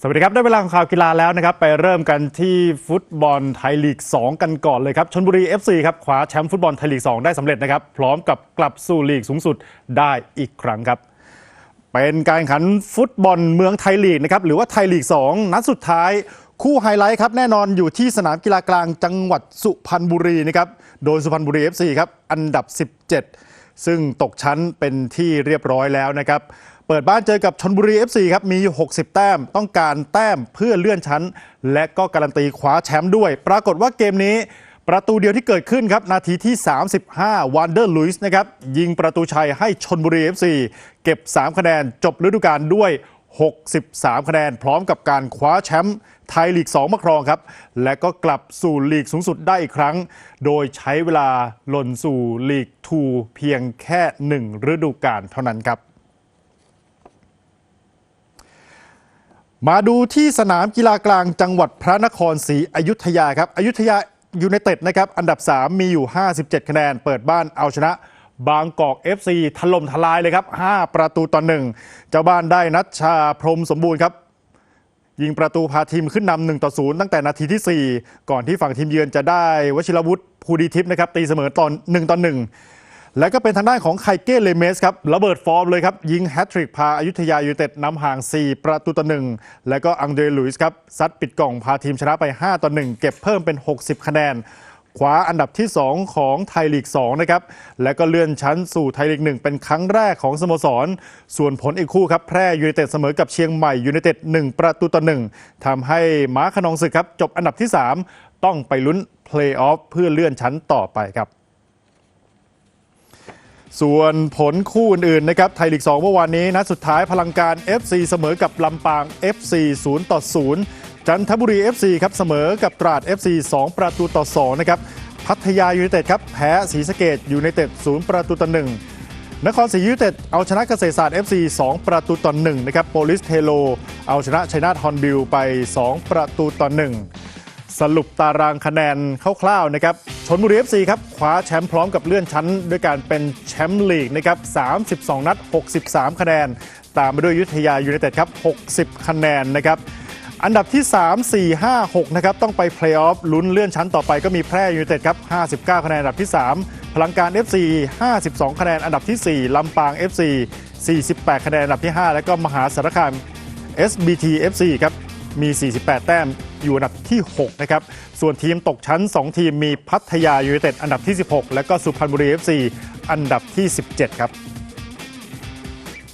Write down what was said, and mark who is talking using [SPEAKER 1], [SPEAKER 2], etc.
[SPEAKER 1] สวัสดีครับ ได้เวลาของข่าวกีฬาแล้วนะครับ ไปเริ่มกันที่ฟุตบอลไทยลีก 2 กันก่อนเลยครับชนบุรี FC ครับคว้าแชมป์ฟุตบอลไทยลีก 2 ได้สำเร็จนะครับ พร้อมกับกลับสู่ลีกสูงสุดได้อีกครั้งครับ เป็นการแข่งขันฟุตบอลเมืองไทยลีกนะครับหรือว่าไทยลีก 2 นัดสุดท้าย คู่ไฮไลท์ครับแน่นอนอยู่ที่สนามกีฬากลางจังหวัดสุพรรณบุรีนะครับโดยสุพรรณบุรี FC ครับอันดับ 17 ซึ่งตกชั้นเป็นที่เรียบร้อยแล้วนะครับ เปิดบ้านเจอกับชนบุรี FC ครับ มีอยู่60 แต้ม ต้องการแต้มเพื่อเลื่อนชั้น และก็การันตีคว้าแชมป์ด้วย ปรากฏว่าเกมนี้ประตูเดียวที่เกิดขึ้นครับ นาทีที่ 35วันเดอร์ลุยส์นะครับ ยิงประตูชัยให้ชนบุรี FC เก็บ 3 คะแนนจบฤดูกาลด้วย 63 คะแนน พร้อมกับการคว้าแชมป์ไทยลีก 2 มาครองครับ และก็กลับสู่ลีกสูงสุดได้อีกครั้ง โดยใช้เวลาหล่นสู่ลีก 2 เพียงแค่ 1 ฤดูกาลเท่านั้นครับ มาดูที่สนามกีฬากลางจังหวัดพระนครศรีอยุธยาครับอยุธยายูไนเต็ดนะครับอันดับ 3 มีอยู่ 57 คะแนน เปิดบ้านเอาชนะ บางกอก FC ถล่มทลายเลยครับ 5 ประตูต่อหนึ่งเจ้าบ้านได้นัดชาพรมสมบูรณ์ครับ ยิงประตูพาทีมขึ้นนำ1ต่อ0ตั้งแต่นาทีที่ 4 ก่อนที่ฝั่งทีมเยือนจะได้วชิรวุฒิภูดีทิพย์นะครับตีเสมอตอน1ต่อ1และก็เป็นทางด้านของไคเก้เลเมสครับระเบิดฟอร์มเลยครับ ยิงแฮตทริกพาอายุทยายูเต็ดนำห่าง 4 ประตูต่อ1แล้วก็อังเดรลุยส์ครับซัดปิดกล่องพาทีมชนะไป 5 ต่อ1เก็บเพิ่มเป็น 60 คะแนน คว้าอันดับที่ 2 ของไทยลีก2นะครับและก็เลื่อนชั้นสู่ไทยลีก 1 เป็นครั้งแรกของสโมสร ส่วนผลอีกคู่ครับแพร่ยูไนเต็ดเสมอกับเชียงใหม่ยูไนเต็ด1ประตูต่อ1ทำให้ม้าขนองศึกครับจบอันดับที่ 3 ต้องไปลุ้นเพลย์ออฟเพื่อเลื่อนชั้นต่อไปครับ ส่วนผลคู่อื่นๆนะครับไทยลีก 2 เมื่อวานนี้นัดสุดท้ายพลังการ FC เสมอกับลำปาง FC 0 ต่อ 0 จันทบุรี FC ครับเสมอกับตราด FC 2 ประตูต่อ 2 นะครับ พัทยายูไนเต็ดครับแพ้ศรีสะเกดยูไนเต็ด 0 ประตูต่อ 1 นครศรียูไนเต็ดเอาชนะเกษตรศาสตร์ FC 2 ประตูต่อ 1 นะครับโปลิสเทโล เอาชนะชัยนาทฮอนบิลไป 2 ประตูต่อ 1 สรุปตารางคะแนนคร่าวๆนะครับชนบุรี FC ครับคว้าแชมป์พร้อมกับเลื่อนชั้น ด้วยการเป็นแชมป์ลีกนะครับ32 นัด 63 คะแนน ตามมาด้วยยุทธยายูไนเต็ดครับ 60 คะแนนนะครับอันดับที่ 3 4 5 6 นะครับ ต้องไปเพลย์ออฟลุ้นเลื่อนชั้นต่อไปก็มีแพร่ยูไนเต็ดครับ 59 คะแนนอันดับที่ 3 พลังการ FC 52 คะแนนอันดับที่ 4 ลำปาง FC 48 คะแนนอันดับที่ 5 แล้วก็มหาสารคาม SBT FC ครับ มี 48 แต้มอยู่อันดับที่ 6 นะครับ ส่วนทีมตกชั้น 2 ทีมมีพัทยายูไนเต็ดอันดับที่ 16 และก็สุพรรณบุรี FC อันดับที่ 17 ครับ